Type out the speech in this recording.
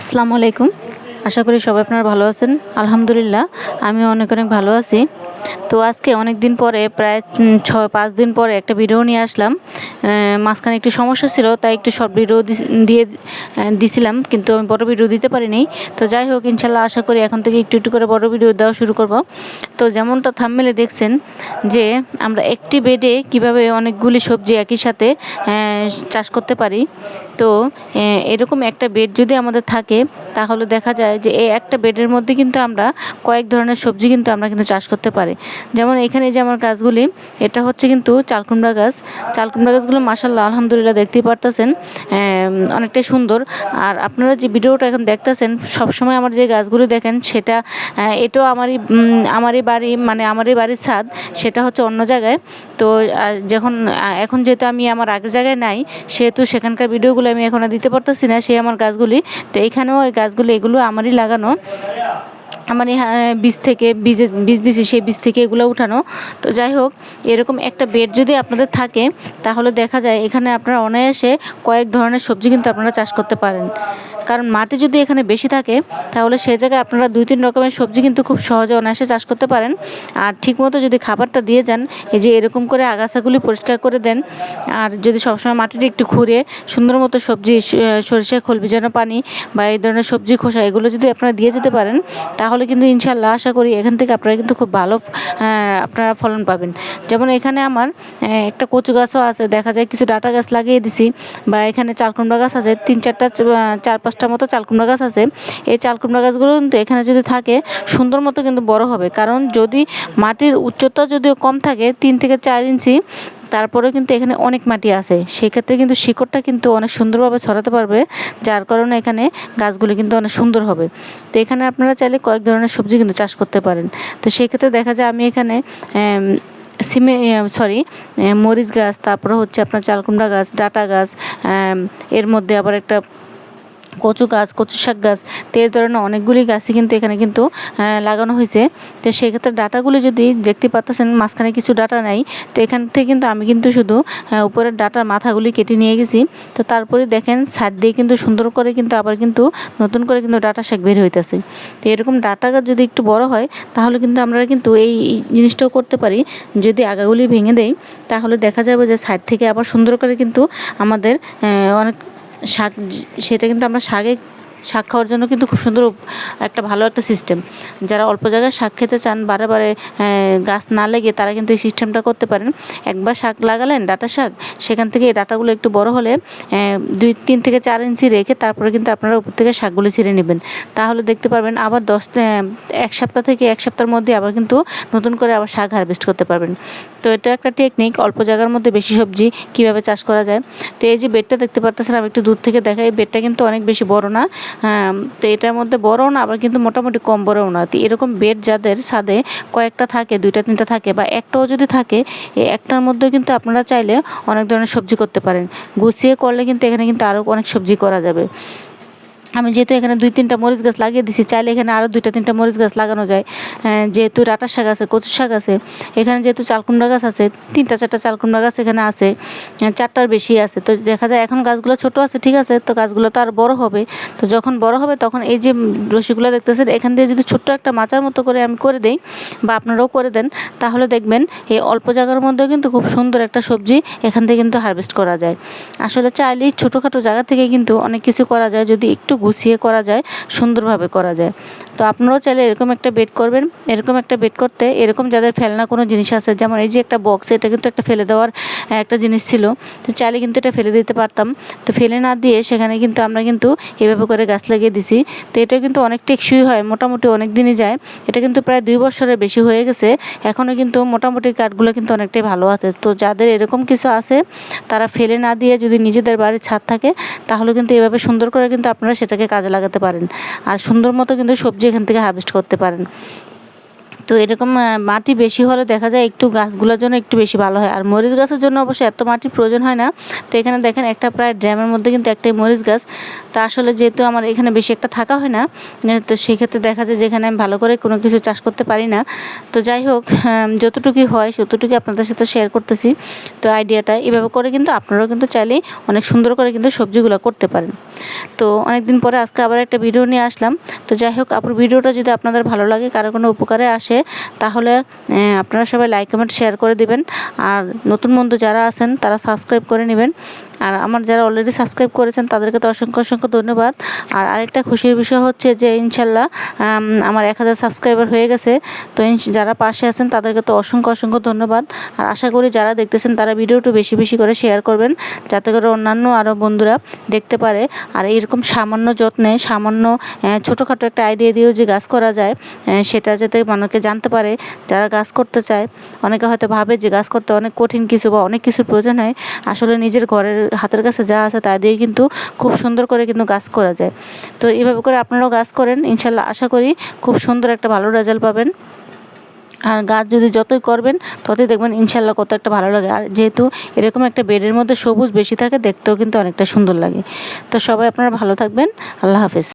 আসসালামু আলাইকুম। আশা করি সবাই আপনারা ভালো আছেন। আলহামদুলিল্লাহ আমি অনেক অনেক ভালো আছি। তো আজকে অনেক দিন পরে, প্রায় ছয় পাঁচ দিন পরে একটা ভিডিও নিয়ে আসলাম। মাঝখানে একটু সমস্যা ছিল, তাই একটু শর্ট ভিডিও দিয়ে দিছিলাম, কিন্তু আমি বড় ভিডিও দিতে পারিনি। তো যাই হোক, ইনশাল্লাহ আশা করি এখন থেকে একটু একটু করে বড় ভিডিও দেওয়া শুরু করব। তো যেমনটা থামমেলে দেখছেন যে, আমরা একটি বেডে কীভাবে অনেকগুলি সবজি একই সাথে চাষ করতে পারি, তো এরকম একটা বেড যদি আমাদের থাকে, তাহলে দেখা যায় যে এই একটা বেডের মধ্যে কিন্তু আমরা কয়েক ধরনের সবজি কিন্তু আমরা কিন্তু চাষ করতে পারি। যেমন এখানে যে আমার গাছগুলি, এটা হচ্ছে কিন্তু চালকুমড়া গাছ। চালকুমড়া গাছগুলো মাসাল্লাহ আলহামদুলিল্লাহ দেখতেই পারতেছেন অনেকটাই সুন্দর। আর আপনারা যে ভিডিওটা এখন দেখতেছেন, সবসময় আমার যে গাছগুলি দেখেন, সেটা এটাও আমারই আমারই বাড়ি মানে আমারই বাড়ির ছাদ, সেটা হচ্ছে অন্য জায়গায়। তো যখন এখন যেহেতু আমি আমার আগের জায়গায় নাই, সেহেতু সেখানকার ভিডিওগুলো আমি এখন দিতে পারতেছি না, সেই আমার গাছগুলি। তো এখানেও এই গাছগুলি, এগুলো আমারই লাগানো। আমার হ্যাঁ, বীজ থেকে বীজে বীজ দিছি সেই বীজ থেকে এগুলো উঠানো। তো যাই হোক এরকম একটা বেড যদি আপনাদের থাকে তাহলে দেখা যায় এখানে আপনারা অনায়াসে কয়েক ধরনের সবজি কিন্তু আপনারা চাষ করতে পারেন। কারণ মাটি যদি এখানে বেশি থাকে, তাহলে সেই জায়গায় আপনারা দুই তিন রকমের সবজি কিন্তু খুব সহজে অনায়াসে চাষ করতে পারেন। আর ঠিকমতো যদি খাবারটা দিয়ে যান, এই যে এরকম করে আগাছাগুলি পরিষ্কার করে দেন, আর যদি সবসময় মাটিটি একটু খুঁড়ে সুন্দর মতো সবজি সরিষা খোল ভিজানো পানি বা এই ধরনের সবজি, খোসা, এগুলো যদি আপনারা দিয়ে যেতে পারেন, তাহলে কিন্তু ইনশাল্লাহ আশা করি এখান থেকে আপনারা কিন্তু খুব ভালো আপনারা ফলন পাবেন। যেমন এখানে আমার একটা কচু গাছও আছে, দেখা যায় কিছু ডাটা গাছ লাগিয়ে দিছি, বা এখানে চালকুমড়া গাছ আছে, তিন চারটা চার পাঁচটা মতো চালকুমড়া গাছ আছে। এই চালকুমড়া গাছগুলো কিন্তু এখানে যদি থাকে, সুন্দর মতো কিন্তু বড় হবে। কারণ যদি মাটির উচ্চতা যদিও কম থাকে, তিন থেকে চার ইঞ্চি তারপরেও কিন্তু এখানে অনেক মাটি আছে। সেক্ষেত্রে কিন্তু শিকড়টা কিন্তু অনেক সুন্দরভাবে ছড়াতে পারবে, যার কারণে এখানে গাছগুলি কিন্তু অনেক সুন্দর হবে। তো এখানে আপনারা চাইলে কয়েক ধরনের সবজি কিন্তু চাষ করতে পারেন। তো সেক্ষেত্রে দেখা যায় আমি এখানে সিমে সরি মরিচ গাছ, তারপরে হচ্ছে আপনার চালকুমড়া গাছ, ডাটা গাছ এর মধ্যে আবার একটা কচু গাছ, কচু শাক গাছ, তো এই ধরনের অনেকগুলি গাছই কিন্তু এখানে কিন্তু লাগানো হয়েছে। তো সেক্ষেত্রে ডাটাগুলি যদি দেখতে পাচ্ছেন মাঝখানে কিছু ডাটা নাই, তো এখান থেকে কিন্তু আমি কিন্তু শুধু উপরের ডাটার মাথাগুলি কেটে নিয়ে গেছি। তো তারপরে দেখেন, সাইড দিয়ে কিন্তু সুন্দর করে কিন্তু আবার কিন্তু নতুন করে কিন্তু ডাটা শাক বের হইতেছে। তো এরকম ডাটা গাছ যদি একটু বড় হয়, তাহলে কিন্তু আমরা কিন্তু এই জিনিসটাও করতে পারি। যদি আগাগুলি ভেঙে দেই, তাহলে দেখা যাবে যে সাইড থেকে আবার সুন্দর করে কিন্তু আমাদের অনেক শাক সেটা কিন্তু আমরা শাকে শাক খাওয়ার জন্য কিন্তু খুব সুন্দর একটা ভালো একটা সিস্টেম যারা অল্প জায়গায় শাক খেতে চান বারে বারে গাছ না লেগে তারা কিন্তু এই সিস্টেমটা করতে পারেন। একবার শাক লাগালেন, ডাটা শাক, সেখান থেকে এই ডাটাগুলো একটু বড় হলে দুই, তিন থেকে চার ইঞ্চি রেখে তারপরে কিন্তু আপনারা উপর থেকে শাকগুলো ছিঁড়ে নেবেন। তাহলে দেখতে পারবেন আবার দশ এক সপ্তাহ থেকে এক সপ্তাহের মধ্যে আবার কিন্তু নতুন করে আবার শাক হারভেস্ট করতে পারবেন। তো এটা একটা টেকনিক অল্প জায়গার মধ্যে বেশি সবজি কীভাবে চাষ করা যায়। তো এই যে বেডটা দেখতে পারতেছেন, আমি একটু দূর থেকে দেখাই, এই বেডটা কিন্তু অনেক বেশি বড় না। তো এটার মধ্যে বড়ও না, আবার কিন্তু মোটামুটি কম বড়ও না। তো এরকম বেড যাদের, ছাদে কয়েকটা থাকে, দুইটা, তিনটা থাকে বা একটাও যদি থাকে এই একটার মধ্যে কিন্তু আপনারা চাইলে অনেক ধরনের সবজি করতে পারেন। গুছিয়ে করলে কিন্তু এখানে কিন্তু আরও অনেক সবজি করা যাবে। আমি যেহেতু এখানে দুই তিনটা মরিচ গাছ লাগিয়ে দিছি, চাইলে এখানে আরও দুইটা তিনটা মরিচ গাছ লাগানো যায়। যেহেতু ডাটা শাক আছে, কচু শাক আছে, এখানে যেহেতু চালকুমড়া গাছ আছে, তিনটা চারটা চালকুমড়া গাছ এখানে আছে চারটার বেশি আছে। তো দেখা যায় এখন গাছগুলো ছোট আছে, ঠিক আছে, তো গাছগুলো তো আর বড় হবে। তো যখন বড় হবে তখন এই যে রশিগুলো দেখতেছেন, এখান দিয়ে যদি ছোট্ট একটা মাচার মতো করে আমি করে দেই, বা আপনারাও করে দেন, তাহলে দেখবেন এই অল্প জায়গার মধ্যেও কিন্তু খুব সুন্দর একটা সবজি এখান থেকে কিন্তু হারভেস্ট করা যায়। আসলে চাইলেই ছোটোখাটো জায়গা থেকে কিন্তু অনেক কিছু করা যায়, যদি একটু গুছিয়ে করা যায়, সুন্দরভাবে করা যায়। তো আপনারাও চাইলে এরকম একটা বেড করবেন। এরকম একটা বেড করতে এরকম যাদের ফেলনা কোনো জিনিস আছে, যেমন এই যে একটা বক্স এটা কিন্তু একটা ফেলে দেওয়ার একটা জিনিস ছিল। তো চাইলে কিন্তু এটা ফেলে দিতে পারতাম। তো ফেলে না দিয়ে সেখানে কিন্তু আমরা কিন্তু এভাবে করে গাছ লাগিয়ে দিছি। তো এটা কিন্তু অনেক টেকসই হয়, মোটামুটি অনেক দিনই যায়। এটা কিন্তু প্রায় দুই বছরের বেশি হয়ে গেছে। এখনও কিন্তু মোটামুটি কাঠগুলো কিন্তু অনেকটাই ভালো আছে। তো যাদের এরকম কিছু আছে, তারা ফেলে না দিয়ে যদি নিজেদের বাড়ির ছাদ থাকে, তাহলে কিন্তু এভাবে সুন্দর করে কিন্তু আপনারা সেটাকে কাজে লাগাতে পারেন। আর সুন্দর মতো কিন্তু সবজি এখান থেকে হারভেস্ট করতে পারেন। তো এরকম মাটি বেশি হলে দেখা যায় একটু গাছগুলোর জন্য একটু বেশি ভালো হয়। আর মরিচ গাছের জন্য অবশ্যই এত মাটির প্রয়োজন হয় না। তো এখানে দেখেন একটা প্রায় ড্রামের মধ্যে কিন্তু একটাই মরিচ গাছ। তা আসলে যেহেতু আমার এখানে বেশি একটা থাকা হয় না তো সেক্ষেত্রে দেখা যায় যেখানে আমি ভালো করে কোনো কিছু চাষ করতে পারি না। তো যাই হোক যতটুকুই হয় ততটুকুই আপনাদের সাথে শেয়ার করতেছি। তো আইডিয়াটা এভাবে করে কিন্তু আপনারাও কিন্তু চাইলেই অনেক সুন্দর করে কিন্তু সবজিগুলো করতে পারেন। তো অনেক দিন পরে আজকে আবার একটা ভিডিও নিয়ে আসলাম। তো যাই হোক, আপুর ভিডিওটা যদি আপনাদের ভালো লাগে, কারও কোনো উপকারে আসে তাহলে আপনারা সবাই লাইক কমেন্ট শেয়ার করে দিবেন। আর নতুন বন্ধু যারা আছেন, তারা সাবস্ক্রাইব করে নেবেন। আর আমার যারা অলরেডি সাবস্ক্রাইব করেছেন, তাদেরকে তো অসংখ্য অসংখ্য ধন্যবাদ। আর আরেকটা খুশির বিষয় হচ্ছে যে, ইনশাল্লাহ আমার এক হাজার সাবস্ক্রাইবার হয়ে গেছে। তো যারা পাশে আছেন, তাদেরকে তো অসংখ্য অসংখ্য ধন্যবাদ। আর আশা করি যারা দেখতেছেন, তারা ভিডিওটা বেশি বেশি করে শেয়ার করবেন, যাতে করে অন্যান্য আরও বন্ধুরা দেখতে পারে। আর এরকম সামান্য যত্নে, সামান্য ছোটোখাটো একটা আইডিয়া দিয়েও যে গাছ করা যায় সেটা যাতে মানুষকে জানতে পারে, যারা গাছ করতে চায়। অনেকে হয়তো ভাবে যে গাছ করতে অনেক কঠিন কিছু বা অনেক কিছুর প্রয়োজন হয়। আসলে নিজের ঘরের হাতের কাছে যা আছে তা দিয়ে কিন্তু খুব সুন্দর করে কিন্তু গাছ করা যায়। তো এইভাবে করে আপনারাও গাছ করেন, ইনশাল্লাহ আশা করি খুব সুন্দর একটা ভালো রেজাল্ট পাবেন। আর গাছ যদি যতই করবেন, ততই দেখবেন ইনশাল্লাহ কত একটা ভালো লাগে। আর যেহেতু এরকম একটা বেডের মধ্যে সবুজ বেশি থাকে, দেখতেও কিন্তু অনেকটা সুন্দর লাগে। তো সবাই আপনারা ভালো থাকবেন, আল্লাহ হাফেজ।